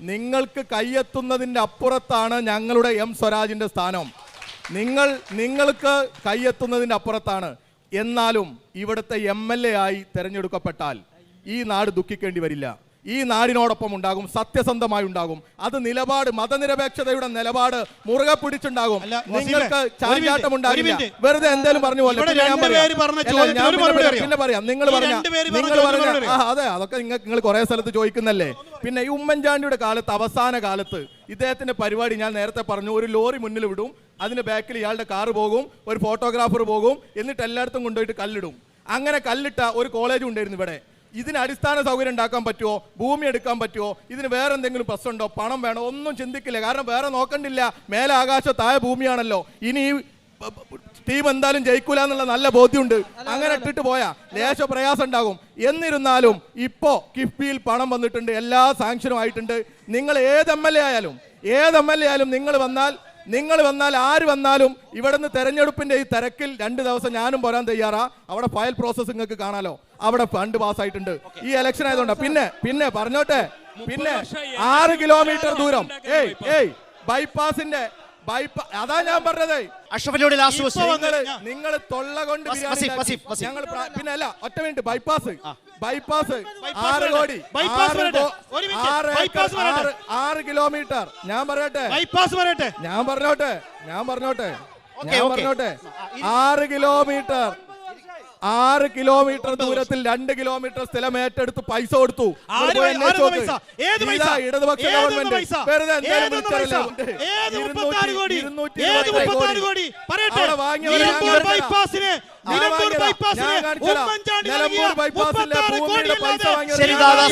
നിങ്ങൾക്ക് കയ്യെത്തുന്നതിന്റെ അപ്പുറത്താണ് ഞങ്ങളുടെ എം സ്വരാജിന്റെ സ്ഥാനം. നിങ്ങൾ നിങ്ങൾക്ക് കയ്യെത്തുന്നതിന്റെ അപ്പുറത്താണ്. എന്നാലും ഇവിടുത്തെ എം എൽ എ ആയി തിരഞ്ഞെടുക്കപ്പെട്ടാൽ ഈ നാട് ദുഃഖിക്കേണ്ടി വരില്ല. ഈ നാടിനോടൊപ്പം ഉണ്ടാകും സത്യസന്ധമായി ഉണ്ടാകും. അത് നിലപാട് മതനിരപേക്ഷതയുടെ നിലപാട് മുറുകെ പിടിച്ചുണ്ടാകും. നിങ്ങൾക്ക് ചാരിയാട്ടം ഉണ്ടാകില്ല. വെറുതെ എന്തേലും പറഞ്ഞു പോലെ. പിന്നെ പറയാം. നിങ്ങൾ പറഞ്ഞ നിങ്ങൾ പറഞ്ഞ അതെ അതൊക്കെ നിങ്ങൾ നിങ്ങൾ കുറെ സ്ഥലത്ത് ചോദിക്കുന്നല്ലേ? പിന്നെ ഈ ഉമ്മൻചാണ്ടിയുടെ കാലത്ത് അവസാന കാലത്ത് ഇദ്ദേഹത്തിന്റെ പരിപാടി ഞാൻ നേരത്തെ പറഞ്ഞു ഒരു ലോറി മുന്നിൽ വിടും അതിന് ബാക്കിൽ ഇയാളുടെ കാറ് പോകും ഒരു ഫോട്ടോഗ്രാഫർ പോകും എന്നിട്ട് എല്ലായിടത്തും കൊണ്ടുപോയിട്ട് കല്ലിടും. അങ്ങനെ കല്ലിട്ട ഒരു കോളേജ് ഉണ്ടായിരുന്നു ഇവിടെ. ഇതിന് അടിസ്ഥാന സൗകര്യം ഉണ്ടാക്കാൻ പറ്റുമോ ഭൂമി എടുക്കാൻ പറ്റുമോ ഇതിന് വേറെ എന്തെങ്കിലും പ്രശ്നമുണ്ടോ പണം വേണോ? ഒന്നും ചിന്തിക്കില്ല. കാരണം വേറെ നോക്കണ്ടില്ല. മേലെ ആകാശ താഴെ ഭൂമിയാണല്ലോ. ഇനി ടീം എന്തായാലും ജയിക്കൂല എന്നുള്ള നല്ല ബോധ്യമുണ്ട്. അങ്ങനെ ഇട്ടിട്ട് പോയാ ലേശ പ്രയാസം ഉണ്ടാകും. എന്നിരുന്നാലും ഇപ്പോ കിഫ്ബിയിൽ പണം വന്നിട്ടുണ്ട്. എല്ലാ സാങ്ഷനും ആയിട്ടുണ്ട്. നിങ്ങൾ ഏത് എം എൽ എ ആയാലും ഏത് എം എൽ എ ആയാലും നിങ്ങൾ വന്നാൽ നിങ്ങൾ വന്നാൽ ആര് വന്നാലും ഇവിടുന്ന് തെരഞ്ഞെടുപ്പിന്റെ ഈ തിരക്കിൽ രണ്ട് ദിവസം ഞാനും പോരാൻ തയ്യാറാ. അവിടെ ഫയൽ പ്രോസസ് നിങ്ങൾക്ക് കാണാലോ. അവിടെ ഫണ്ട് പാസ്സായിട്ടുണ്ട് ഈ ഇലക്ഷൻ ആയതുകൊണ്ട് പിന്നെ പിന്നെ പറഞ്ഞോട്ടെ? പിന്നെ ആറ് കിലോമീറ്റർ ദൂരം ഏയ് ഏയ് ബൈപ്പാസിന്റെ ബൈപ്പാ അതാ ഞാൻ പറഞ്ഞത്. അഷ്റഫിലൂടെ ലാസ്റ്റ് നിങ്ങൾ തൊള്ള കൊണ്ട്. ഞങ്ങൾ പിന്നെ അല്ല ഒറ്റ മിനിറ്റ് ബൈപ്പാസ് ബൈപ്പാസ് ആറ്. കോടി. ആറ് കിലോമീറ്റർ. ഞാൻ പറയട്ടെ. ബൈപ്പാസ് വരട്ടെ. ഞാൻ പറഞ്ഞോട്ടെ. ഞാൻ പറഞ്ഞോട്ടെ. ഞാൻ. പറഞ്ഞോട്ടെ. ആറ് കിലോമീറ്റർ. ആറ് കിലോമീറ്റർ ദൂരത്തിൽ രണ്ട് കിലോമീറ്റർ സ്ഥലം ഏറ്റെടുത്ത് പൈസ കൊടുത്തു? ഇടതുപക്ഷ ഗവൺമെന്റ്? വെറുതെ ശരി, ദാദാ.